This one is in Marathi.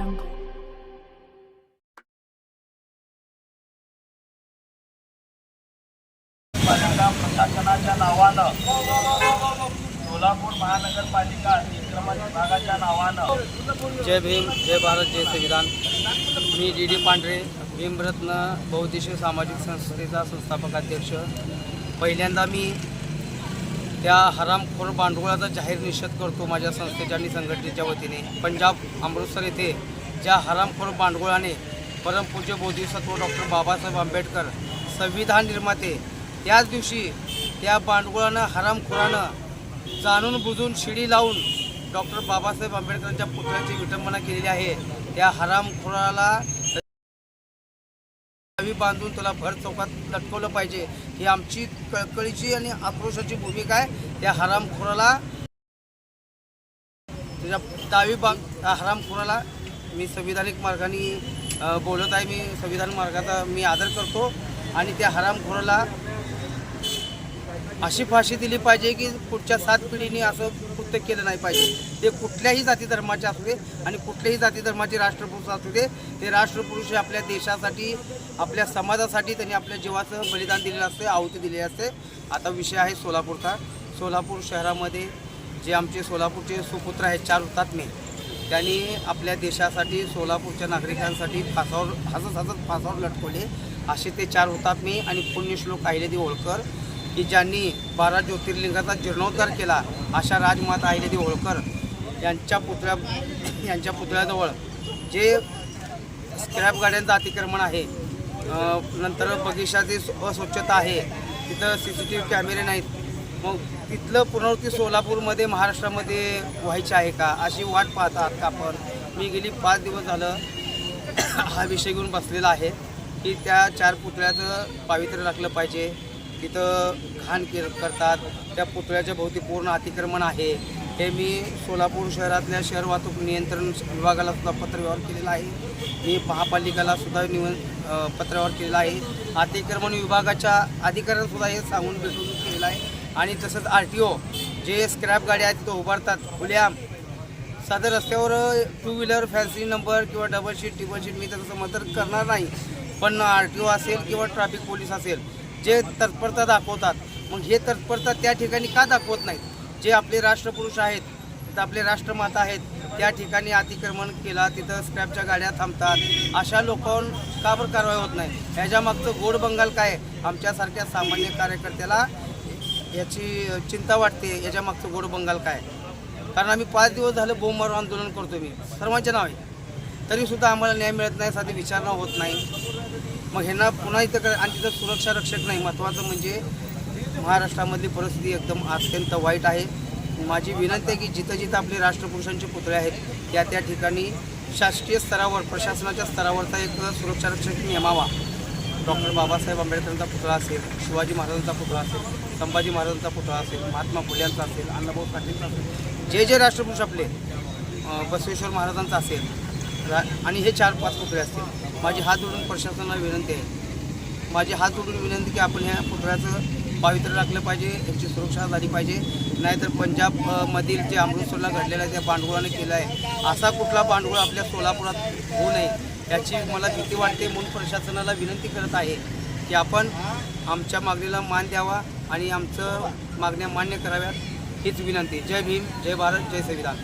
jungle. प्रशासनाच्या नावानं सोलापूर महानगरपालिका अतिक्रमण विभागाच्या नावानं जय भीम जय भारत जय संविधान मी डी डी पांढरे भीमरत्न बहुद्देशीय सामाजिक संस्थेचा संस्थापक अध्यक्ष पहिल्यांदा मी त्या हरामखोर भांडवळाचा जाहीर निषेध करतो माझ्या संस्थेच्या आणि संघटनेच्या वतीने. पंजाब अमृतसर येथे ज्या हरामखोर भांडवळाने परमपूज्य बोधिसत्व डॉक्टर बाबासाहेब आंबेडकर संविधान निर्माते त्याच दिवशी त्या बांडगुळानं हरामखोरानं जाणून बुजून शिडी लावून डॉक्टर बाबासाहेब आंबेडकरांच्या पुतळ्याची विटंबना केलेली आहे. त्या हरामखोराला बांधून त्याला भर चौकात लटकवलं पाहिजे. ही आमची कळकळीची आणि आक्रोशाची भूमिका आहे. त्या हरामखोराला त्याच्या दावी बांध त्या हरामखोराला मी संविधानिक मार्गाने बोलत आहे. मी संविधान मार्गाचा मी आदर करतो. आणि त्या हरामखोराला अशी फाशी दिली पाहिजे की पुढच्या सात पिढीने असं कृत्य केलं नाही पाहिजे. ते कुठल्याही जाती धर्माचे असू दे आणि कुठल्याही जाती धर्माचे राष्ट्रपुरुष असू दे ते राष्ट्रपुरुष आपल्या देशासाठी आपल्या समाजासाठी त्यांनी आपल्या जीवाचं बलिदान दिलेलं असते आहुती दिलेली असते. आता विषय आहे सोलापूरचा. सोलापूर शहरामध्ये जे आमचे सोलापूरचे सुपुत्र आहेत चार हुतात्मे त्यांनी आपल्या देशासाठी सोलापूरच्या नागरिकांसाठी फासावर हसत हसत फासावर लटकवले. असे ते चार हुतात्मे आणि पुण्यश्लोक दे होळकर की ज्यांनी बारा ज्योतिर्लिंगाचा जीर्णोद्धार केला अशा राजमाता अहिल्यादेवी होळकर यांच्या पुतळ्या यांच्या पुतळ्याजवळ जे स्क्रॅप गाड्यांचं अतिक्रमण आहे नंतर बगिशाची अस्वच्छता आहे तिथं सी सी टी व्ही कॅमेरे नाहीत मग तिथलं पुनरावृत्ती सोलापूरमध्ये महाराष्ट्रामध्ये व्हायची आहे का? अशी वाट पाहतात का आपण? मी गेली पाच दिवस झालं हा विषय घेऊन बसलेला आहे की त्या चार पुतळ्याचं पावित्र्य राखलं पाहिजे. तिथं घाण के करतात. त्या पुतळ्याच्या भोवती पूर्ण अतिक्रमण आहे. हे मी सोलापूर शहरातल्या शहर वाहतूक नियंत्रण विभागाला सुद्धा पत्रव्यवहार केलेला आहे. मी महापालिकेला सुद्धा निवन पत्रव्यवहार केलेला आहे. अतिक्रमण विभागाच्या अधिकाऱ्यांसुद्धा हे सांगून भेटून केलेलं आहे. आणि तसंच आर टी ओ जे स्क्रॅप गाड्या आहेत तिथं उभारतात. खुल्याम साधं रस्त्यावर टू व्हीलर फॅन्सी नंबर किंवा डबल शीट ट्रिपल शीट मी त्याचं समर्थन करणार नाही. पण आर टी ओ असेल किंवा ट्रॅफिक पोलीस असेल जे तत्परता दाखवतात मग हे तत्परता त्या ठिकाणी का दाखवत नाहीत? जे आपले राष्ट्रपुरुष आहेत तिथं आपले राष्ट्रमाता आहेत त्या ठिकाणी अतिक्रमण केला तिथं स्क्रॅपच्या गाड्या थांबतात. अशा लोकांवर का बरं कारवाई होत नाही? ह्याच्यामागचं गोड बंगाल काय? आहे? आमच्यासारख्या सामान्य कार्यकर्त्याला याची चिंता वाटते याच्यामागचं गोड बंगाल काय? कारण आम्ही पाच दिवस झालं बोंब आंदोलन करतो मी. सर्वांच्या नावे तरीसुद्धा आम्हाला न्याय मिळत नाही साधी विचारणा होत नाही. मग ह्यांना पुन्हा इथं कर आणि तिथं सुरक्षा रक्षक नाही. महत्त्वाचं म्हणजे महाराष्ट्रामधली परिस्थिती एकदम अत्यंत वाईट आहे. माझी विनंती आहे की जिथं जिथं आपले राष्ट्रपुरुषांचे पुतळे आहेत त्या त्या ठिकाणी शासकीय स्तरावर प्रशासनाच्या स्तरावरचा एक सुरक्षा रक्षक नेमावा. डॉक्टर बाबासाहेब आंबेडकरांचा पुतळा असेल शिवाजी महाराजांचा पुतळा असेल संभाजी महाराजांचा पुतळा असेल महात्मा फुल्यांचा असेल अण्णाभाऊ पाटीलचा असेल जे जे राष्ट्रपुरुष आपले बसवेश्वर महाराजांचा असेल रा आणि हे चार पाच पुतळे असतील. माझी हात जोडून प्रशासनाला विनंती आहे. माझी हात जोडून विनंती की आपण ह्या पुतळ्याचं पावित्र्य राखलं पाहिजे याची सुरक्षा झाली पाहिजे. नाहीतर पंजाबमधील जे अमृतसरला घडलेलं आहे त्या भांडवळाने केलं आहे. असा कुठला भांडवळ आपल्या सोलापुरात होऊ नये याची मला भीती वाटते म्हणून प्रशासनाला विनंती करत आहे की आपण आमच्या मागणीला मान द्यावा आणि आमचं मागण्या मान्य कराव्यात. हीच विनंती. जय भीम जय भारत जय संविधान.